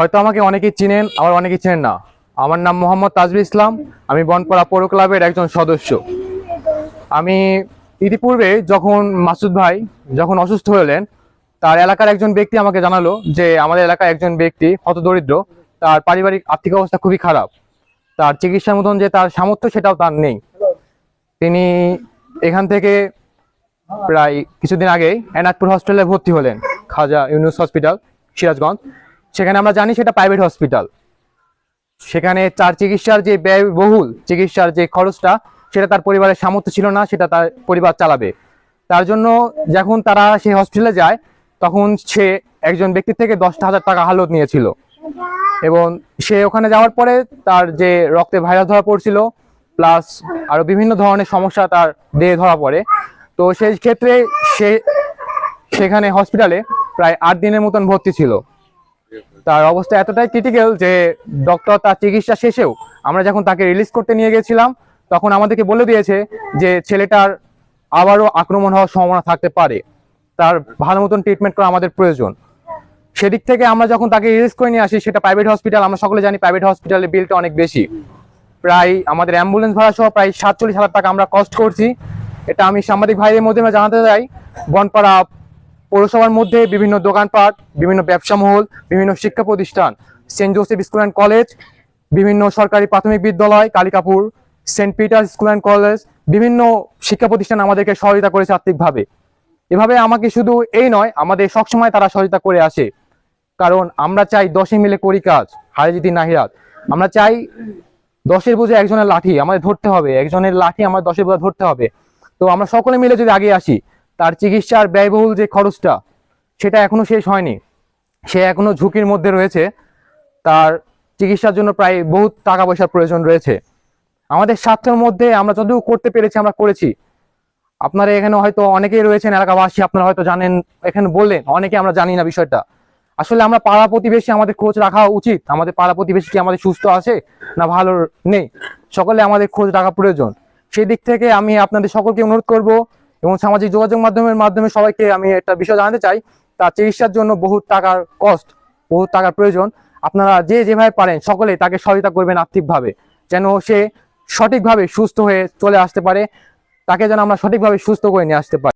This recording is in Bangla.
হয়তো আমাকে অনেকেই চিনেন, আবার অনেকেই চিনেন না। আমার নাম মোহাম্মদ তাজবি ইসলাম, আমি বনপাড়া পৌর ক্লাবের একজন সদস্য। আমি ইতিপূর্বে যখন মাসুদ ভাই যখন অসুস্থ হলেন, তার এলাকার একজন ব্যক্তি আমাকে জানালো যে আমাদের এলাকার একজন ব্যক্তি হতদরিদ্র, তার পারিবারিক আর্থিক অবস্থা খুবই খারাপ। তার চিকিৎসার মতন যে তার সামর্থ্য সেটাও তার নেই। তিনি এখান থেকে প্রায় কিছুদিন আগেই এনাদপুর হসপিটালে ভর্তি হলেন, খাজা ইউনুস হসপিটাল, সিরাজগঞ্জ। সেখানে আমরা জানি সেটা প্রাইভেট হসপিটাল সেখানে তার চিকিৎসার যে ব্যয়বহুল চিকিৎসার যে খরচটা, সেটা তার পরিবারের সামর্থ্য ছিল না, সেটা তার পরিবার চালাবে। তার জন্য যখন তারা সেই হসপিটালে যায়, তখন সে একজন ব্যক্তি থেকে দশটা হাজার টাকা হালত নিয়েছিল। এবং সে ওখানে যাওয়ার পরে তার যে রক্তে ভাইরাস ধরা পড়ছিল প্লাস আরও বিভিন্ন ধরনের সমস্যা তার দেহে ধরা পড়ে। তো সেই ক্ষেত্রে সে, সেখানে হসপিটালে প্রায় আট দিনের মতন ভর্তি ছিল। তার অবস্থা এতটাই ক্রিটিক্যাল যে ডক্টর তার চিকিৎসা শেষেও আমরা যখন তাকে রিলিজ করতে নিয়ে গেছিলাম, তখন আমাদেরকে বলে দিয়েছে যে ছেলেটার আবারও আক্রমণ হওয়ার সম্ভাবনা থাকতে পারে। তার ভালো মতন ট্রিটমেন্ট করা আমাদের প্রয়োজন। সেদিক থেকে আমরা যখন তাকে রিলিজ করে নিয়ে আসি, সেটা প্রাইভেট হসপিটাল আমরা সকলে জানি প্রাইভেট হসপিটালের বিলটা অনেক বেশি। প্রায় আমাদের অ্যাম্বুলেন্স ভাড়া সহ প্রায় সাতচল্লিশ হাজার টাকা আমরা কস্ট করছি। এটা আমি সাংবাদিক ভাইদের মধ্যে জানাতে চাই। বনপাড়া পৌরসভার মধ্যে বিভিন্ন দোকানপাট, বিভিন্ন ব্যবসা মহল, বিভিন্ন শিক্ষা প্রতিষ্ঠান, saint Joseph school and college, বিভিন্ন সরকারি প্রাথমিক বিদ্যালয়, Kalikapur, saint Peter school and college, বিভিন্ন শিক্ষা প্রতিষ্ঠান আমাদেরকে সহযোগিতা করেছে আর্থিকভাবে। এভাবে আমাকে শুধু এই নয়, আমাদের সবসময় তারা সহযোগিতা করে আসে। কারণ আমরা চাই দশে মিলে করি কাজ হারে যদি নাহিরাত আমরা চাই দশের বোঝে একজনের লাঠি আমাদের ধরতে হবে, একজনের লাঠি আমার দশের বোঝা ধরতে হবে। তো আমরা সকলে মিলে যদি আগে আসি তার চিকিৎসার ব্যয়বহুল যে খরচটা, সেটা এখনও শেষ হয়নি। সে এখনও ঝুঁকির মধ্যে রয়েছে। তার চিকিৎসার জন্য প্রায় বহুত টাকা পয়সার প্রয়োজন রয়েছে। আমাদের স্বার্থের মধ্যে আমরা যতটুকু করতে পেরেছি, আমরা করেছি। আপনারা এখানে হয়তো অনেকেই রয়েছেন, এলাকাবাসী, আপনারা হয়তো জানেন, এখানে বললেন, অনেকে আমরা জানি না বিষয়টা। আসলে আমরা পাড়া প্রতিবেশী, আমাদের খোঁজ রাখা উচিত। আমাদের পাড়া প্রতিবেশী কি আমাদের সুস্থ আছে না ভালো নেই? সকলে আমাদের খোঁজ রাখা প্রয়োজন। সেই দিক থেকে আমি আপনাদের সকলকে অনুরোধ করব এবং সামাজিক যোগাযোগ মাধ্যমের মাধ্যমে সবাইকে আমি একটা বিষয় জানাতে চাই, তার চিকিৎসার জন্য বহু টাকার কস্ট বহু টাকার প্রয়োজন। আপনারা যে যেভাবে পারেন সকলে তাকে সহায়তা করবেন আর্থিকভাবে, যেন সে সঠিকভাবে সুস্থ হয়ে চলে আসতে পারে, তাকে যেন আমরা সঠিকভাবে সুস্থ করে নিয়ে আসতে পারি।